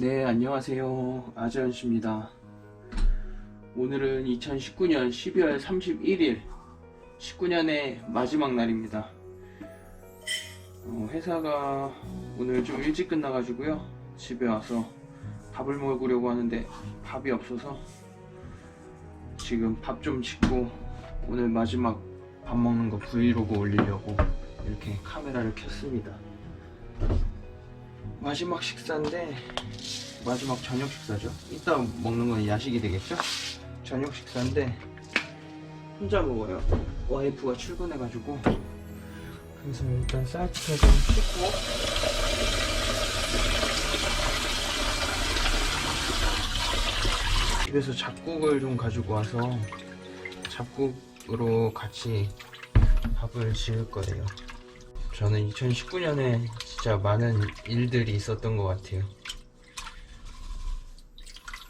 네, 안녕하세요. 아재현 씨입니다. 오늘은 2019년 12월 31일, 19년의 마지막 날입니다. 어, 회사가 오늘 좀 일찍 끝나가지고요. 집에 와서 밥을 먹으려고 하는데 밥이 없어서 지금 밥 좀 짓고 오늘 마지막 밥 먹는 거 브이로그 올리려고 이렇게 카메라를 켰습니다. 마지막 식사인데 마지막 저녁 식사죠. 이따 먹는 건 야식이 되겠죠? 저녁 식사인데 혼자 먹어요. 와이프가 출근해가지고 그래서 일단 사이트를 좀 씻고 집에서 잡곡을 좀 가지고 와서 잡곡으로 같이 밥을 지을 거예요. 저는 2019년에 진짜 많은 일들이 있었던 것 같아요.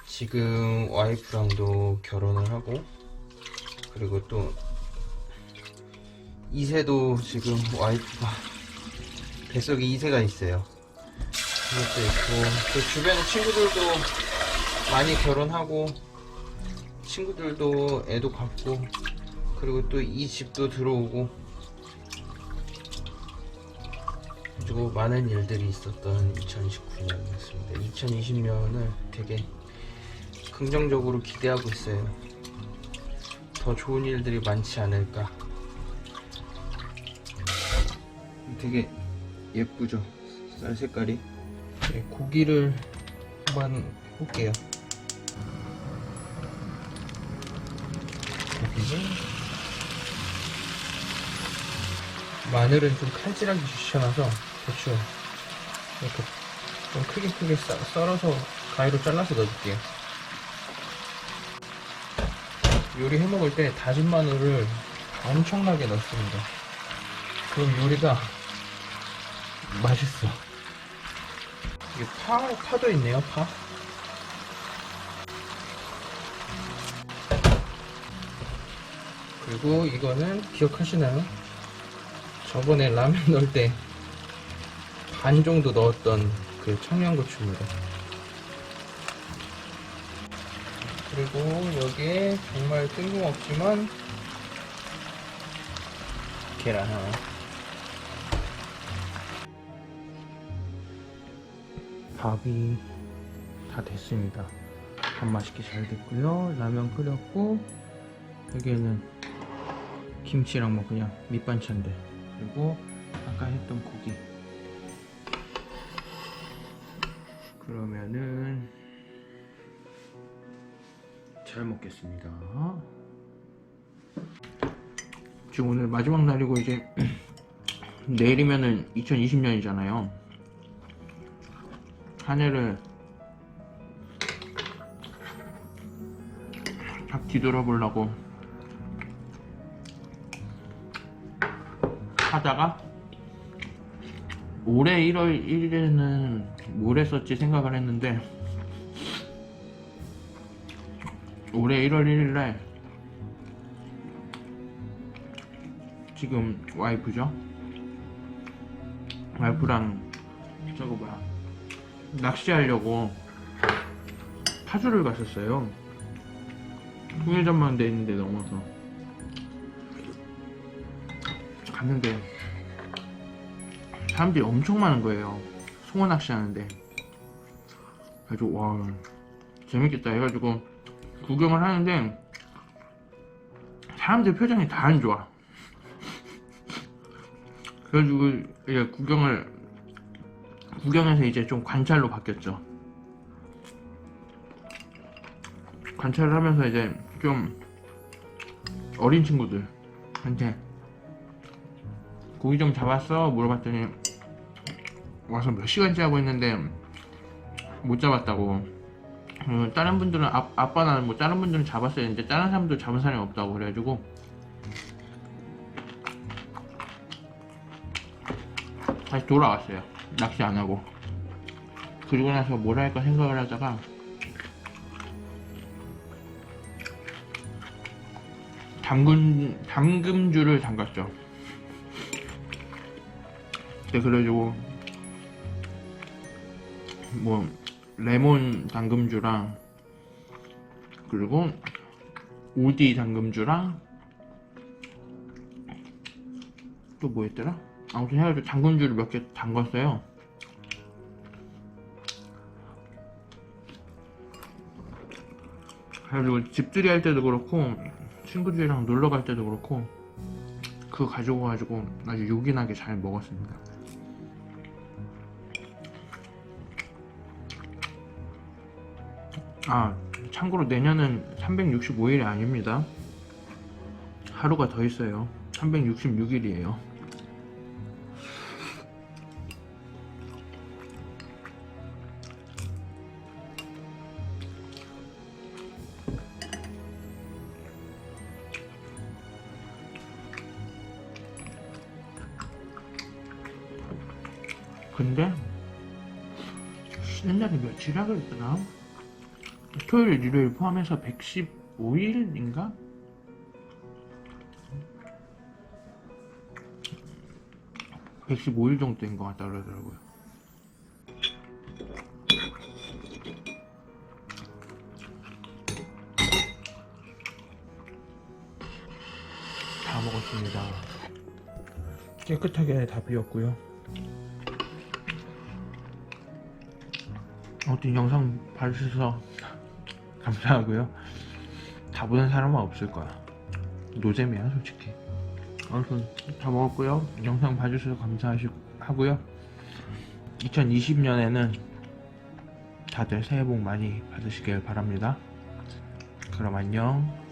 지금 와이프랑도 결혼을 하고, 그리고 또, 이세도 지금 와이프가, 뱃속에 이세가 있어요. 그것도 있고, 또 주변에 친구들도 많이 결혼하고, 친구들도 애도 갖고, 그리고 또 이 집도 들어오고, 그리고 많은 일들이 있었던 2019년이었습니다. 2020년을 되게 긍정적으로 기대하고 있어요. 더 좋은 일들이 많지 않을까. 되게 예쁘죠? 쌀 색깔이. 네, 고기를 한번 볼게요. 고기를 마늘은 좀 칼질하기 귀찮아서 고추 이렇게 좀 크게 크게 썰- 썰어서 가위로 잘라서 넣어줄게요. 요리 해 먹을 때 다진 마늘을 엄청나게 넣습니다. 그럼 요리가 맛있어. 이게 파, 파도 있네요, 파. 그리고 이거는 기억하시나요? 저번에 라면 넣을 때 반 정도 넣었던 그 청양고추입니다. 그리고 여기에 정말 뜬금없지만 계란 하나. 밥이 다 됐습니다. 밥 맛있게 잘 됐고요. 라면 끓였고 여기에는 김치랑 뭐 그냥 밑반찬들 그리고 아까 했던 고기 그러면은 잘 먹겠습니다. 지금 오늘 마지막 날이고 이제 내일이면은 2020년이잖아요. 한 해를 딱 뒤돌아보려고 하다가 올해 1월 1일에는 뭘 했었지 생각을 했는데 올해 1월 1일날 지금 와이프죠? 와이프랑 저거 뭐야? 낚시하려고 파주를 갔었어요. 통일전망 돼 있는데 넘어서. 갔는데 사람들이 엄청 많은 거예요. 송어 낚시 하는데. 그래가지고 와 재밌겠다 해가지고 구경을 하는데 사람들 표정이 다 안 좋아. 그래가지고 이제 구경을 구경해서 이제 좀 관찰로 바뀌었죠. 관찰을 하면서 이제 좀 어린 친구들한테 고기 좀 잡았어? 물어봤더니 와서 몇 시간째 하고 있는데 못 잡았다고. 어, 다른 분들은 아, 아빠나 뭐 다른 분들은 잡았어야 했는데 다른 사람들 잡은 사람이 없다고 그래가지고. 다시 돌아왔어요. 낚시 안 하고. 그리고 나서 뭘 할까 생각을 하다가 담근 담금주를 담갔죠. 네, 그래가지고 뭐 레몬 당금주랑 그리고 우디 당금주랑 또뭐 있더라? 아무튼 해가지고 당근주를 몇 개 담갔어요. 그래가지고 집들이 할 때도 그렇고 친구들이랑 놀러 갈 때도 그렇고 그거 가지고 가지고 아주 요긴하게 잘 먹었습니다. 아 참고로 내년은 365일이 아닙니다. 하루가 더 있어요. 366일이에요. 근데 날이 며칠이라 그랬더라? 토요일, 일요일 포함해서 115일인가? (115일) 정도 된것 같다 그러더라고요. 다 먹었습니다. 깨끗하게 다 비웠고요. 아무튼 영상 봐주셔서 감사하고요. 다 보는 사람은 없을 거야. 노잼이야 솔직히. 아무튼 다 먹었고요. 영상 봐주셔서 감사하고요. 2020년에는 다들 새해 복 많이 받으시길 바랍니다. 그럼 안녕.